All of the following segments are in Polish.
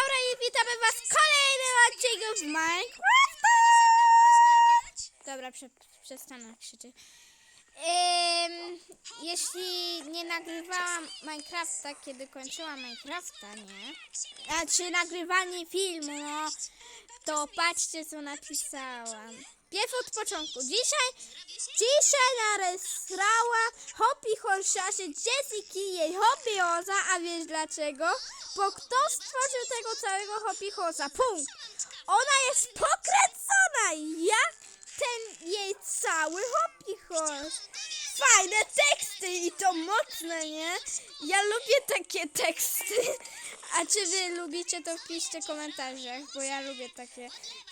Laura i witamy was w kolejnym odcinku z Minecrafta! Dobra, prze, przestanę krzyczeć. Ym, jeśli nie nagrywałam Minecrafta, kiedy kończyłam Minecrafta, nie? Znaczy nagrywanie filmu, no, to patrzcie co napisałam. Pierw od początku. Dzisiaj, dzisiaj narysowała Hopi Horszasie Jessiki jej Hopi Oza, a wiesz dlaczego? Bo kto stworzył tego całego Hopi Hosa? Punkt. Ona jest pokręcona jak ten jej cały Hopi Horse. Fajne teksty i to mocne, nie? Ja lubię takie teksty. A czy wy lubicie, to wpiszcie w komentarzach, bo ja lubię takie,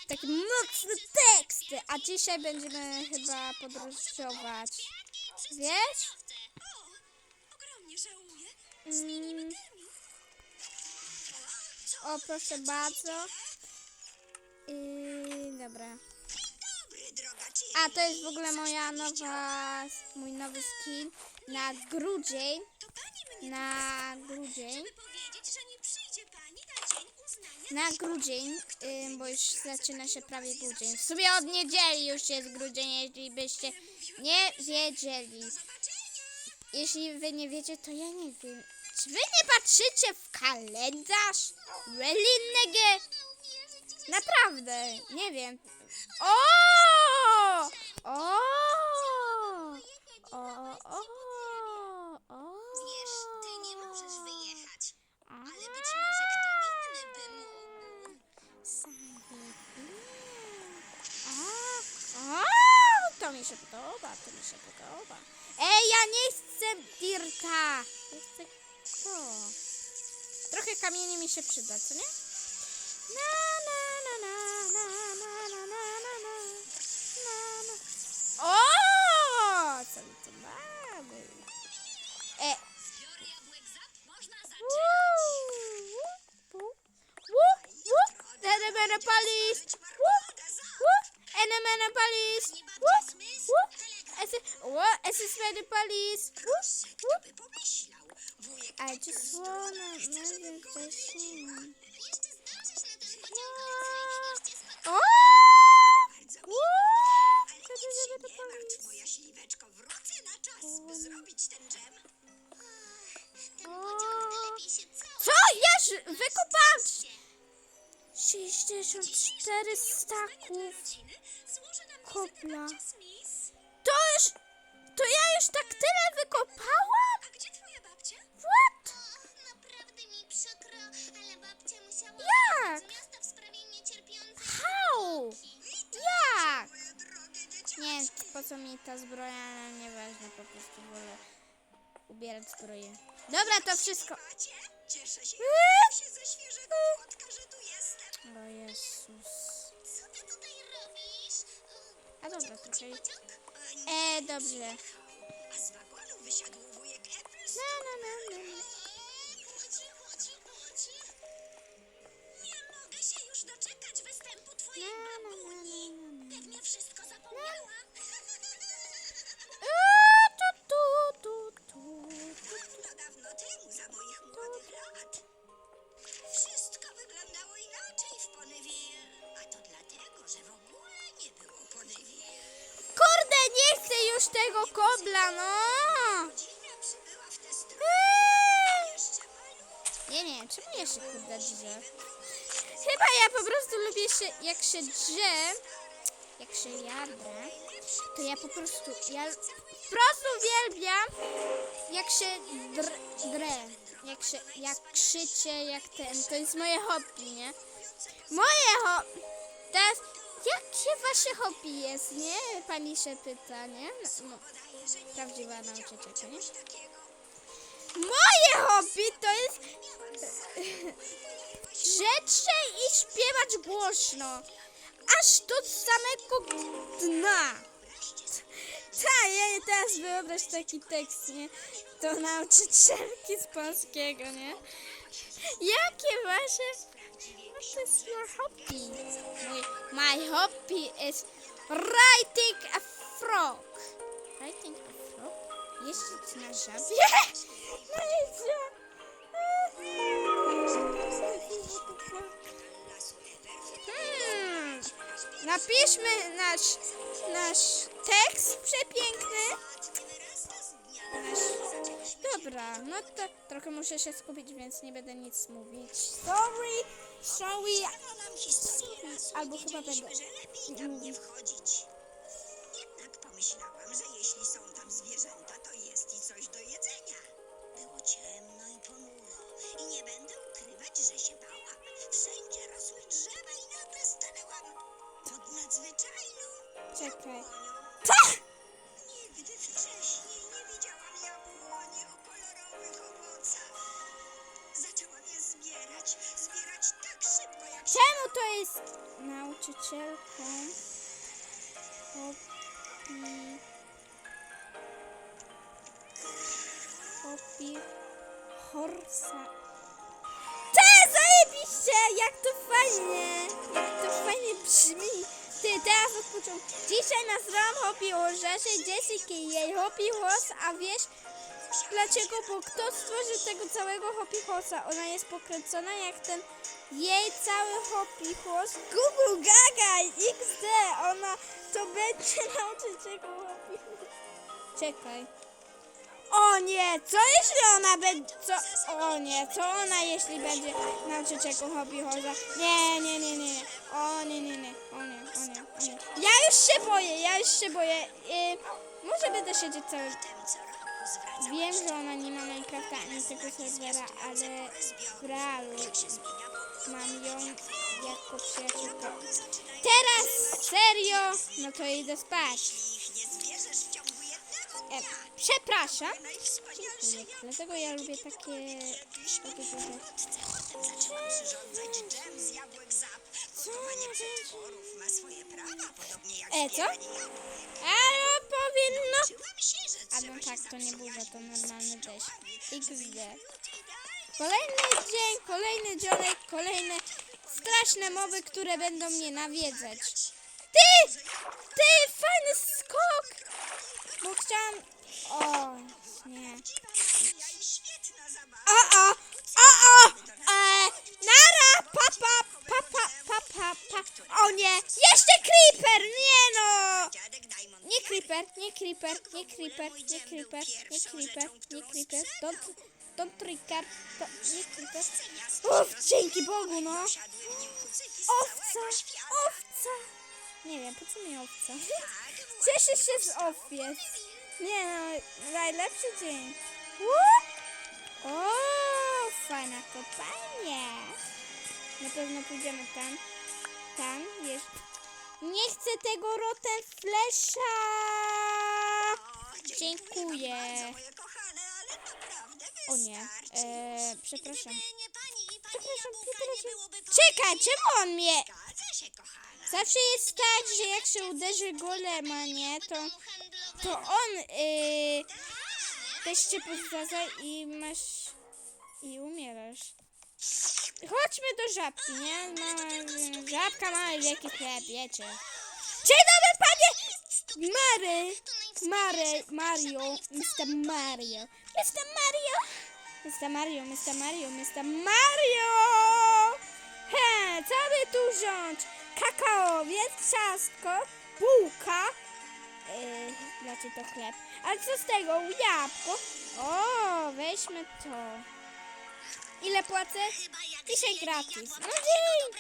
takie mocne teksty. A dzisiaj będziemy chyba podróżować. Wiesz? Mm. O, proszę bardzo. I dobra. A to jest w ogóle moja nowa, mój nowy skin na grudzień. Na grudzień. na grudzień, ym, bo już zaczyna się prawie grudzień. W sumie od niedzieli już jest grudzień, jeśli byście nie wiedzieli. Jeśli wy nie wiecie, to ja nie wiem. Czy wy nie patrzycie w kalendarz? Really, nigga? Naprawdę, nie wiem. O! O! Podoba. Ej, ja nie chcę dirta. Chcę. Trochę kamieni mi się przyda, co nie? Na, nic się Enemene nie martw, Police! moja śliweczko. Wrócę na czas, by zrobić ten dżem. Ten pociąg lepiej się cały Co? Ja ż- wykopałam 64 staków kopla. To już... To ja już tak tyle wykopałam? Jak? How? Jak? Nie, po co mi ta zbroja, nieważne, po prostu wolę ubierać zbroję. Dobra, to wszystko. Cieszę się, się ze świeżego płotka, że tu jestem. O Jezus. Co ty tutaj robisz? A dobra, trochę... E, dobrze. A z wagonu wysiadł wujek. Na, na, na, na, jeszcze malutka. Nie, nie, czemu ja się kurde drze? Chyba ja po prostu lubię się, jak się drze, jak się jadę, to ja po prostu, ja po prostu uwielbiam, jak się dr, drę, jak się, jak krzycie, jak ten, to jest moje hobby, nie? Moje hobby, teraz, jakie wasze hobby jest, nie? Pani się pyta, nie? No, prawdziwa nauczycielka, nie? Moje hobby to jest grzeczniej i śpiewać głośno. Aż do samego dna. Tak, ja teraz wyobraź taki tekst, nie? Do nauczycielki z polskiego, nie? Jakie wasze... is your hobby? My hobby is writing a frog. Writing a frog? Jeździć na żabie? No jeździ. Hmm. Napiszmy nasz, nasz tekst przepiękny. Nasz Dobra, no to trochę muszę się skupić, więc nie będę nic mówić. Sorry, sorry. Albo chyba będę. tam nie wchodzić. Się Czemu to jest nauczycielką? Hopi. Hopi. Horsa. Te zajebiście! Jak to fajnie! Jak to fajnie brzmi! Ty, teraz od początku. Dzisiaj nazwałam Hopi Orzeszy Jessica i jej Hopi Horse, a wiesz dlaczego? Bo kto stworzył tego całego Hopi Horse'a? Ona jest pokręcona jak ten jej cały Hopi Horse. Google Gaga XD! Ona to będzie Hopi Horse. Czekaj. O nie, co jeśli ona będzie, co, o nie, co ona jeśli będzie nauczycielką hobby horza? Nie, nie, nie, nie, nie, o nie, nie, nie, o nie, o nie, o nie. Ja już się boję, ja już się boję, y, może będę siedzieć cały, wiem, że ona nie ma Minecrafta ani tego serwera, ale w realu mam ją jako przyjaciółkę. Teraz, serio, no to idę spać. E, przepraszam. Nie, Dlatego ja lubię takie, takie rzeczy. Jak E, co? Ale powinno... A no tak, to nie burza, to normalny deszcz. XD. Kolejny dzień, kolejny dzionek, kolejne straszne mowy, które będą mnie nawiedzać. Ty! Ty! Fajny skok! Bo chciałam... O, nie. O, o! O, o! E, nara! Papa! Papa! Papa! Pa. O nie! Jeszcze creeper! Nie no! Dziadek Diamond Nie creeper, nie creeper, nie creeper, nie creeper, nie creeper, nie creeper, don't, don't trigger, to, nie. Uff, dzięki Bogu, no. Owca, owca. Nie wiem, po co mi owca? Cieszę się z owiec. Nie no, najlepszy dzień. O, fajna kopalnia. Na pewno pójdziemy tam. Tam jest. Nie chcę tego rotten flesza. Dziękuję. Kochane, ale naprawdę O nie, wystarczy e, już. przepraszam. Gdyby nie pani i pani Przepraszam, jabłka, nie przepraszam. byłoby Czekaj, czemu on mnie... Zgadza się, kochana. Zawsze jest tak, że jak się uderzy golema, nie, to, to on yy, też cię i masz... i umierasz. Chodźmy do żabki, nie? Mała, żabka ma wielki chleb, wiecie. Dzień dobry, panie! Mary! Mary, Mario, Mr. Mario. Mr. Mario! Mr. Mario, Mr. Mario, Mr. Mario! He, co by tu wziąć? Kakao, więc ciastko, bułka. Yy, znaczy to chleb. Ale co z tego? Jabłko. O, weźmy to. Ile płacę? Dzisiaj gratis. No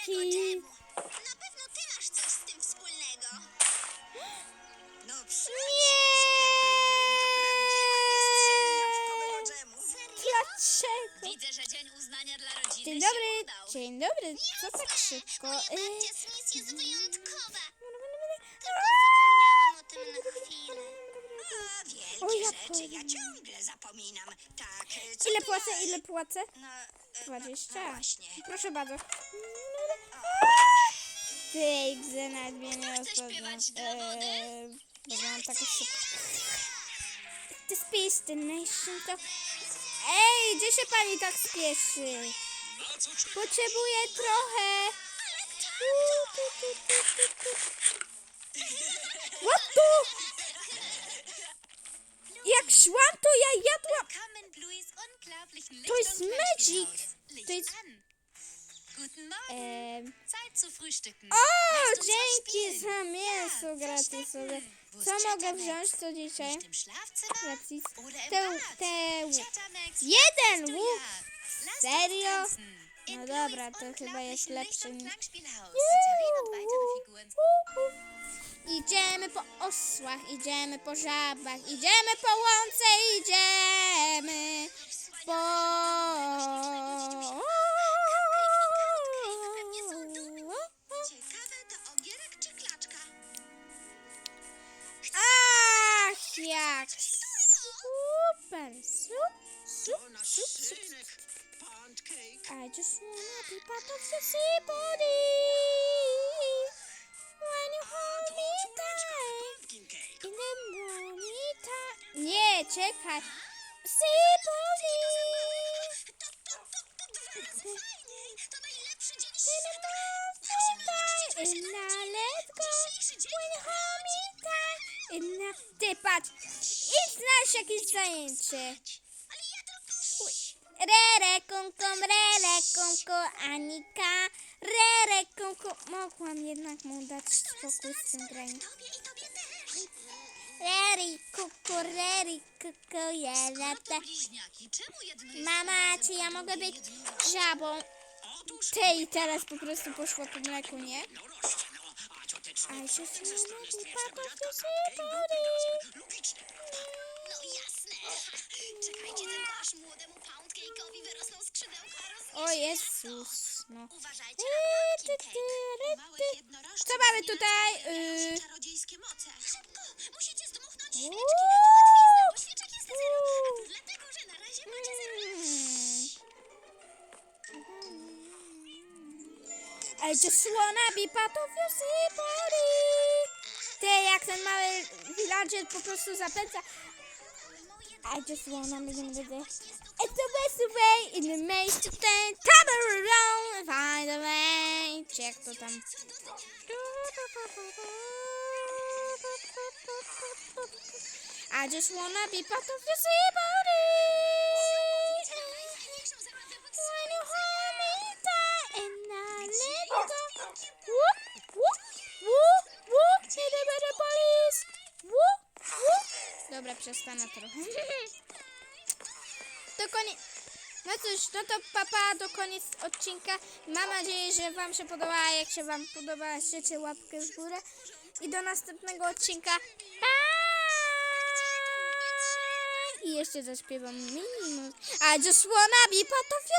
dzięki. Na pewno ty masz coś z tym wspólnego. No Dlaczego? Widzę, że dzień uznania dla rodziny Dzień się dobry, udał. dzień dobry. Co tak szybko? Moja babcia Smith jest wyjątkowa. Zapomniałam o tym na chwilę. A, wielkie O, ja rzeczy, ja powiem. ciągle zapominam. Tak, e, co ile to płacę, ma- ile płacę? No, e, no, 20. No, właśnie. Proszę bardzo. Ty, nawet mnie nie Kto chce śpiewać dla wody? Bo mam szybko. The Space Nation to... Ej, gdzie się pani tak spieszy? Potrzebuję trochę. What to? Jak szłam, to ja jadłam. To jest Magic. To jest-. Guten Morgen. Em, Zeit zu frühstücken. o, Lasst uns was dzięki za mięso gratisowe. Co mogę wziąć co dzisiaj? Im Te, te, Chattermax, jeden łuk. Serio? No dobra, to chyba jest niż- Figuren. Idziemy po osłach, idziemy po żabach, idziemy po łące, idziemy po... super, sup. synek, Pound Cake. I just wanna be part of your sea body. When you hold me tight in the morning time. Nie, czekaj. Sea body. To, to, to, to dwa razy fajniej. To najlepszy dzień In the świata. morning time. In the let's go. Dzisiejszy dzień. When you hold me tight. In the... Ty patrz. Idź znaleźć jakieś zajęcie. Ale ja to... Rere kunkum, rere Anika. Rere kunku. Mogłam jednak mu dać spokój z tym graniem. Reri kuku, reri kuku, jest Mama, czy ja mogę być żabą? Ty i teraz po prostu poszło po mleku, nie? Rośnie. A cioteczny I just wątek ze strony wanna be stresnego part of dziadka your Cupcake był body. pedasem. Logiczne, prawda? No jasne. Czekajcie tylko, aż młodemu Pound Cake'owi wyrosną skrzydełka, rozniesie O Jezus, no. Uważajcie na Ty, ty, Pumpkin ty, Cake. ty, ty. Jednorożce Co mamy znienacka tutaj? się Y, czarodziejskie moce. Szybko, musicie zdmuchnąć świeczki. To łatwizna, bo świeczek jest zero. I just wanna be part of your sea body. Ty, jak ten mały villager po prostu zapędza. I just wanna be in the It's the best way in the maze to stand. Come around, find a way. Jak to tam? I just wanna be part of your sea body. Better police. Whoop, whoop. Dobra, przestanę trochę. To koniec. No cóż, no to papa, to koniec odcinka. Mam nadzieję, że wam się podoba. Jak się wam podoba, życie łapkę w górę. I do następnego odcinka. I jeszcze zaśpiewam minimum. I just wanna be part of your.